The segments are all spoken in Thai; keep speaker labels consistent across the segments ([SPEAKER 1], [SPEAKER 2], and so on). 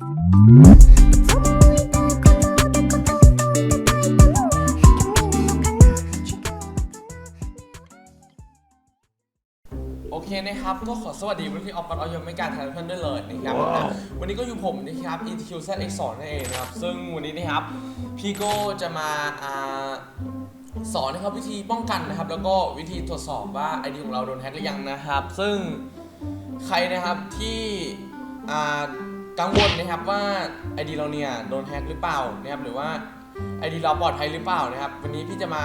[SPEAKER 1] โอเคนะครับ ก็ขอสวัสดีวันที่ออฟปัตออยมไม่การถ่ายเพื่อนด้วยเลยนะครับ วันนี้ก็อยู่ผมนะครับ ETQ Z X 2นั่นเองนะครับ ซึ่งวันนี้นะครับ พี่โก้จะมาอ่าสอนนะครับวิธีป้องกันนะครับ แล้วก็วิธีตรวจสอบว่าไอดีของเราโดนแฮ็กหรือยังนะครับ ซึ่งใครนะครับที่อ่า กังวลนะครับว่าไอดีเราเนี่ยโดนแฮกหรือเปล่านะครับหรือว่าไอดีเราปลอดภัยหรือเปล่านะครับ วันนี้พี่จะมา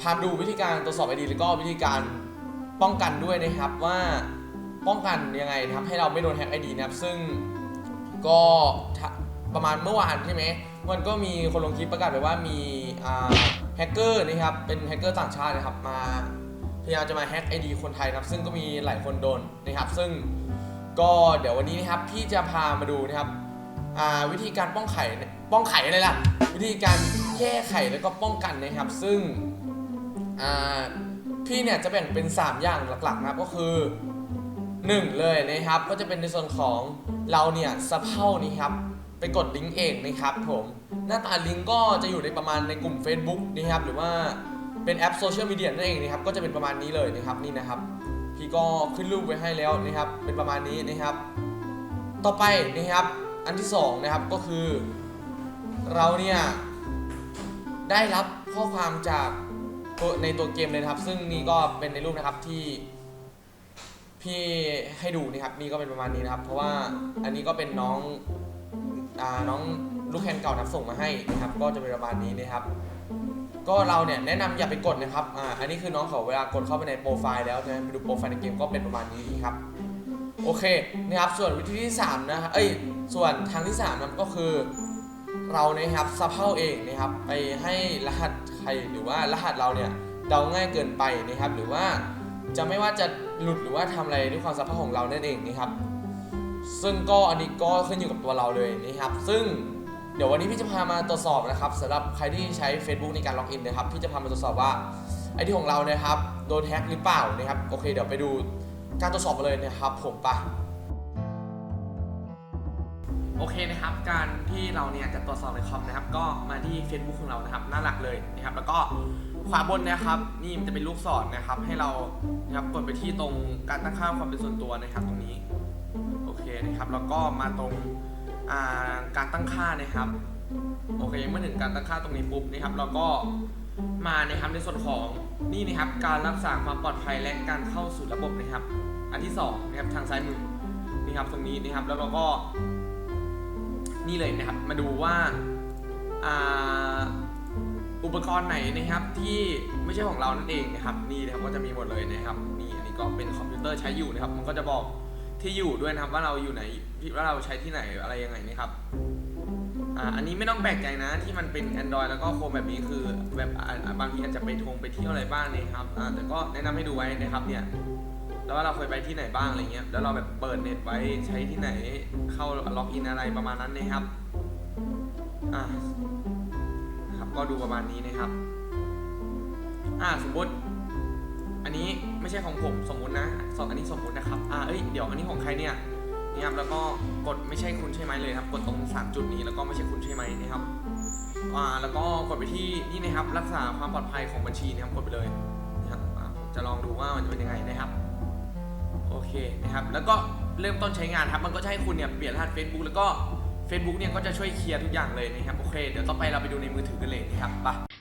[SPEAKER 1] พาดูวิธีการตรวจสอบไอดีแล้วก็วิธีการป้องกันด้วยนะครับว่าป้องกันยังไงนะครับให้เราไม่โดนแฮกไอดีนะครับซึ่งก็ประมาณเมื่อวานใช่ไหมมันก็มีคนลงคลิปประกาศไปว่ามีแฮกเกอร์นะครับเป็นแฮกเกอร์ต่างชาตินะครับมาพยายามจะมาแฮกไอดีคนไทยนะครับซึ่งก็มีหลายคนโดนนะครับซึ่ง ก็เดี๋ยววันนี้นะครับพี่จะพามาดูนะครับวิธีการป้องไข่ป้องไข่อะไรล่ะ วิธีการแก้ไข่แล้วก็ป้องกันนะครับ ซึ่งพี่เนี่ยจะแบ่งเป็น 3 อย่างหลักๆนะครับก็คือ 1 เลยนะครับก็จะเป็นในส่วนของเราเนี่ยสะเพร่านี่ครับไปกดลิงก์เองนะครับผมหน้าตาลิงก์ก็จะอยู่ในประมาณในกลุ่ม Facebook นะครับหรือว่าเป็นแอปโซเชียลมีเดียนั่นเองนะครับก็จะเป็นประมาณนี้เลยนะครับนี่นะครับ พี่ก็ขึ้นรูปไว้ให้แล้วนะครับ เป็นประมาณนี้นะครับ ต่อไปนะครับ อันที่สองนะครับก็คือ เราเนี่ยได้รับข้อความจากในตัวเกมเลยนะครับ ซึ่งนี่ก็เป็นในรูปนะครับที่พี่ให้ดูนะครับ นี่ก็เป็นประมาณนี้นะครับ เพราะว่าอันนี้ก็เป็นน้องอน้องลูกแคนเก่านับส่งมาให้นะครับ ก็จะเป็นประมาณนี้นะครับ ก็เราเนี่ยแนะนำอย่าไปกดนะครับ อ่า อันนี้คือน้องเขาเวลากดเข้าไปในโปรไฟล์แล้วจะไปดูโปรไฟล์ในเกมก็เป็นประมาณนี้ครับ โอเคนะครับ ส่วนวิธีที่3นะครับเอ้ย ส่วนทางที่3นะครับก็คือเรานะครับซับเพ่าเองนะครับ ไปให้รหัสใครหรือว่ารหัสเราเนี่ยเดาง่ายเกินไปนะครับ หรือว่าจะไม่ว่าจะหลุดหรือว่าทำอะไรด้วยความซับเพ่าของเรานั่นเองนะครับ ซึ่งก็อันนี้ก็ขึ้นอยู่กับตัวเราเลยนะครับ ซึ่ง เดี๋ยววันนี้พี่จะพามาตรวจสอบนะครับสำหรับใครที่ใช้ Facebook ในการล็อกอินนะครับพี่จะพามาตรวจสอบว่าไอดีของเรานะครับโดนแฮ็กหรือเปล่านะครับโอเคเดี๋ยวไปดูการตรวจสอบเลยนะครับ ผมไปโอเคนะครับ การที่เราเนี่ยจะตรวจสอบในคอมนะครับ ก็มาที่ Facebook ของเรานะครับหน้าหลักเลยนะครับ แล้วก็ขวาบนนะครับนี่มันจะเป็นลูกศรนะครับ ให้เรานะครับกดไปที่ตรงการตั้งค่าความเป็นส่วนตัวนะครับ ตรงนี้โอเคนะครับ แล้วก็มาตรง การตั้งค่านะครับโอเคเมื่อถึงการตั้งค่าตรงนี้ปุ๊บนะครับเราก็มานะครับในส่วนของนี่นะครับการรักษาความปลอดภัยและการเข้าสู่ระบบนะครับ อันที่สองนะครับทางซ้ายมือนี่ครับตรงนี้นะครับแล้วเราก็ นี่เลยนะครับมาดูว่าอ่าอุปกรณ์ไหนนะครับที่ไม่ใช่ของเรานั่นเองนะครับนี่นะครับก็จะมีหมดเลยนะครับนี่อันนี้ก็เป็นคอมพิวเตอร์ใช้อยู่นะครับ มันก็จะบอก ที่อยู่ด้วยนะครับ ว่าเราอยู่ไหนว่าเราใช้ที่ไหนอะไรยังไงนะครับอ่าอันนี้ไม่ต้องแปลกใจนะที่มันเป็น Android แล้วก็โคมแบบนี้คือแบบบางทีอาจจะไปทงไปเที่ยวอะไรบ้างนะครับอ่าแต่ก็แนะนำให้ดูไว้นะครับเนี่ยแล้วว่าเราเคยไปที่ไหนบ้างอะไรเงี้ยแล้วเราแบบเปิดเน็ตไว้ใช้ที่ไหนเข้าล็อกอินอะไรประมาณนั้นนะครับอ่าครับก็ดูประมาณนี้นะครับอ่าสมมติ อันนี้ไม่ใช่ของผมสมมุตินะสองอันนี้สมมุตินะครับ อ่า เอ้ย เดี๋ยวอันนี้ของใครเนี่ยนี่ครับ แล้วก็กดไม่ใช่คุณใช่ไหมเลยครับ กดตรงสามจุดนี้แล้วก็ไม่ใช่คุณใช่ไหมนะครับ อ่า แล้วก็กดไปที่นี่นะครับ รักษาความปลอดภัยของบัญชีนะครับ กดไปเลยนะครับจะลองดูว่ามันจะเป็นยังไงนะครับ โอเคนะครับ แล้วก็เริ่มต้นใช้งานครับ มันก็จะให้คุณเนี่ยเปลี่ยนรหัส Facebook แล้วก็ Facebook เนี่ยก็จะช่วยเคลียร์ทุกอย่างเลยนะครับ โอเค เดี๋ยวต่อไปเราไปดูในมือถือกันเลยนะครับไป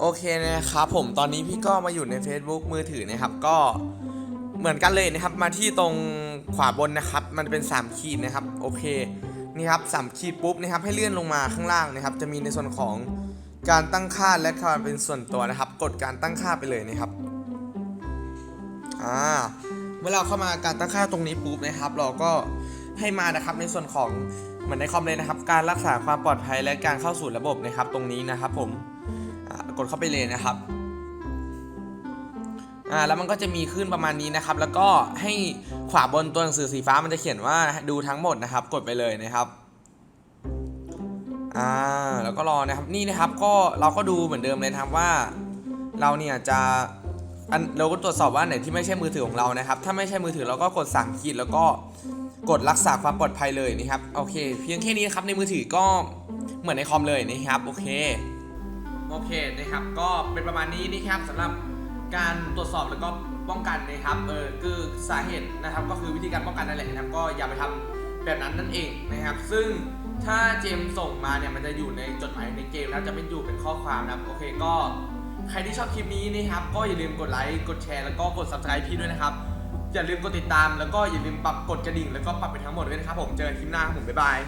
[SPEAKER 1] โอเคนะครับผมตอนนี้พี่ก็มาอยู่ใน Facebook มือถือนะครับ ก็เหมือนกันเลยนะครับมาที่ตรงขวาบนนะครับ มันเป็น 3 ขีดนะครับโอเคนี่ครับสามขีดปุ๊บนะครับให้เลื่อนลงมาข้างล่างนะครับ จะมีในส่วนของการตั้งค่าและความเป็นส่วนตัวนะครับ กดการตั้งค่าไปเลยนะครับอ่าเมื่อเราเข้ามาการตั้งค่าตรงนี้ปุ๊บนะครับ เราก็ให้มานะครับในส่วนของเหมือนในคอมเลยนะครับ การรักษาความปลอดภัยและการเข้าสู่ระบบนะครับ ตรงนี้นะครับผม กดเข้าไปเลยนะครับอ่าแล้วมันก็จะมีขึ้นประมาณนี้นะครับ แล้วก็ให้ขวาบนตัวหนังสือสีฟ้ามันจะเขียนว่าดูทั้งหมดนะครับ กดไปเลยนะครับอ่าแล้วก็รอนะครับนี่นะครับก็เราก็ดูเหมือนเดิมเลยนะครับว่า เราเนี่ยจะอันเราก็ตรวจสอบว่าไหนที่ไม่ใช่มือถือของเรานะครับ ถ้าไม่ใช่มือถือเราก็กดสั่งขีดแล้วก็กดรักษาความปลอดภัยเลยนะครับโอเค เพียงแค่นี้นครับในมือถือก็เหมือนในคอมเลยนะครับโอเค โอเคนะครับ ก็เป็นประมาณนี้นะครับสำหรับการตรวจสอบแล้วก็ป้องกันนะครับเออคือสาเหตุนะครับก็คือวิธีการป้องกันนั่นแหละนะครับก็อย่าไปทำแบบนั้นนั่นเองนะครับ ซึ่งถ้าเจมส่งมาเนี่ยมันจะอยู่ในจดหมายในเกมแล้วจะไม่อยู่เป็นข้อความนะครับโอเคก็ใครที่ชอบคลิปนี้นะครับก็อย่าลืมกดไลค์กดแชร์แล้วก็กด subscribe พี่ด้วยนะครับ อย่าลืมกดติดตามแล้วก็อย่าลืมปรับกดกระดิ่ง แล้วก็ปรับไปทั้งหมดด้วยนะครับผมเจอกันคลิปหน้าครับผมบ๊ายบาย